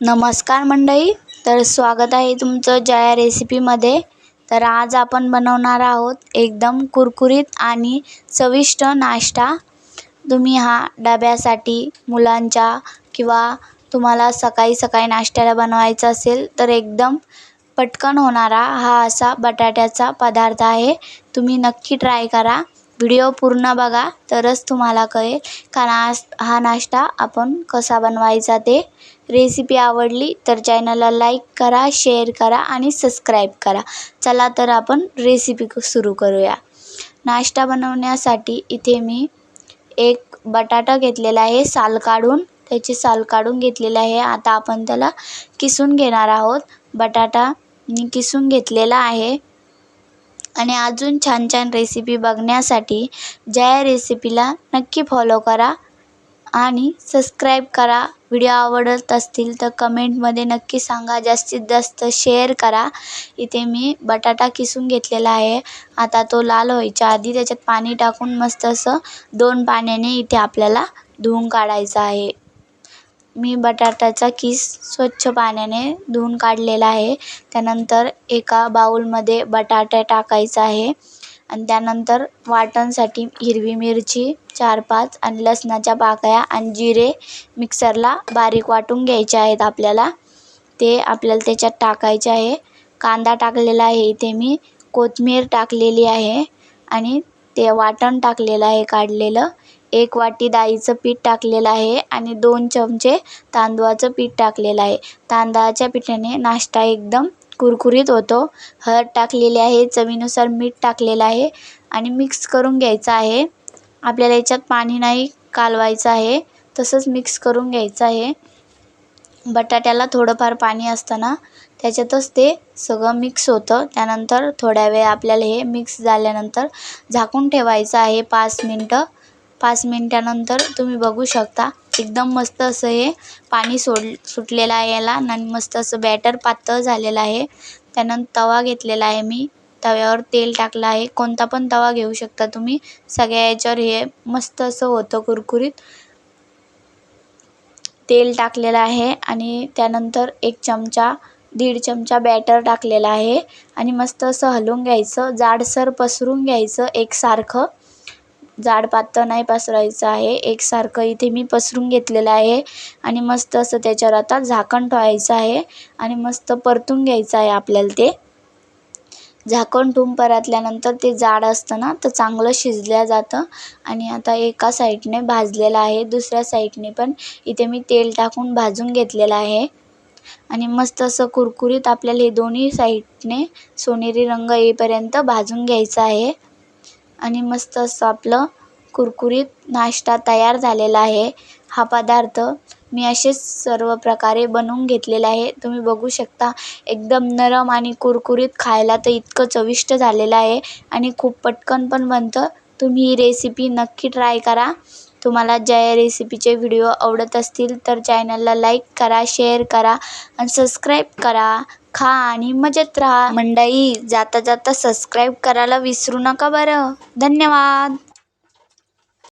नमस्कार मंडळी तर स्वागत आहे तुमचं जया रेसिपीमध्ये. तर आज आपण बनवणार आहोत एकदम कुरकुरीत आणि चविष्ट नाश्ता. तुम्ही हा डब्यासाठी मुलांच्या किंवा तुम्हाला सकाळी सकाळी नाश्त्याला बनवायचा असेल तर एकदम पटकन होणारा हा असा बटाट्याचा पदार्थ आहे. तुम्ही नक्की ट्राय करा. व्हिडिओ पूर्ण बघा तरच तुम्हाला कळेल. का नाश हा नाश्ता आपण कसा बनवायचा ते रेसिपी आवडली तर चॅनलला लाईक करा शेअर करा आणि सबस्क्राईब करा. चला तर आपण रेसिपी सुरू करूया. नाश्ता बनवण्यासाठी इथे मी एक बटाटा घेतलेला आहे साल काढून. त्याची साल काढून घेतलेली आहे. आता आपण त्याला किसून घेणार आहोत. बटाटा मी किसून घेतलेला आहे. आणि अजून छान छान रेसिपी बघण्यासाठी जया रेसिपीला नक्की फॉलो करा आणि सबस्क्राईब करा. व्हिडिओ आवडत असतील तर कमेंटमध्ये नक्की सांगा. जास्तीत जास्त शेअर करा. इथे मी बटाटा किसून घेतलेला आहे. आता तो लाल व्हायच्या आधी त्याच्यात पाणी टाकून मस्त असं दोन पाण्याने इथे आपल्याला धुवून काढायचं आहे. मी बटाट्याचा किस स्वच्छ पाण्याने धुवून काढलेला आहे. त्यानंतर एका बाऊलमध्ये बटाटा टाकायचा आहे. आणि त्यानंतर वाटणसाठी हिरवी मिरची चार पाच आणि लसणाच्या पाकळ्या आणि जिरे मिक्सरला बारीक वाटून घ्यायचे आहेत आपल्याला. ते आपल्याला त्याच्यात टाकायचे आहे. कांदा टाकलेला आहे इथे मी. कोथिंबीर टाकलेली आहे. आणि ते वाटण टाकलेलं आहे काढलेलं. एक वाटी डाळीचं पीठ टाकलेलं आहे आणि दोन चमचे तांदूळाचं पीठ टाकलेलं आहे. तांदळाच्या पिठाने नाश्ता एकदम कुरकुरीत होतो. हळद टाकलेली आहे चवीनुसार मीठ टाकलेलं आहे आणि मिक्स करून घ्यायचं आहे. आपल्याला याच्यात पाणी नाही कालवायचं आहे तसंच मिक्स करून घ्यायचं आहे. बटाट्याला थोडंफार पाणी असतं ना त्याच्यातच ते सगळं मिक्स होतं. त्यानंतर थोड्या वेळ आपल्याला हे मिक्स झाल्यानंतर झाकून ठेवायचं आहे पाच मिनटं. पाच मिनटानंतर तुम्ही बघू शकता. एकदम मस्त असं हे पाणी सोड सुटलेलं आहे याला. आणि मस्त असं बॅटर पातळ झालेलं आहे. त्यानंतर तवा घेतलेला आहे मी. तव्यावर तेल टाकलं आहे. कोणता पण तवा घेऊ शकता तुम्ही. सगळ्या याच्यावर हे मस्त असं होतं कुरकुरीत. तेल टाकलेलं आहे. आणि त्यानंतर एक चमचा दीड चमचा बॅटर टाकलेला आहे. आणि मस्त असं हलवून घ्यायचं. जाडसर पसरून घ्यायचं एकसारखं. जाड पातळ नाही पसरायचं आहे. एकसारखं इथे मी पसरून घेतलेलं आहे आणि मस्त असं त्याच्यावर आता झाकण ठेवायचं आहे आणि मस्त परतून घ्यायचं आहे आपल्याला ते. झाकण ठेवून परतल्यानंतर ते जाड असतं ना तर चांगलं शिजलं जातं. आणि आता एका साईडने भाजलेलं आहे दुसऱ्या साईडने पण इथे मी तेल टाकून भाजून घेतलेलं आहे. आणि मस्त असं कुरकुरीत आपल्याला हे दोन्ही साईडने सोनेरी रंग येईपर्यंत भाजून घ्यायचं आहे. आणि मस्त असं आपलं कुरकुरीत नाश्ता तयार झालेला आहे. हा पदार्थ मी असेच सर्व प्रकारे बनवून घेतलेला आहे. तुम्ही बघू शकता एकदम नरम आणि कुरकुरीत खायला तर इतकं चविष्ट झालेलं आहे आणि खूप पटकन पण बनतं. तुम्ही ही रेसिपी नक्की ट्राय करा. तुम्हाला जया रेसिपीचे व्हिडिओ आवडत असतील तर चॅनलला लाईक करा शेअर करा आणि सबस्क्राईब करा. खा आणि मजेत राहा. मंडळी जाता जाता सबस्क्राईब करायला विसरू नका बरं. धन्यवाद.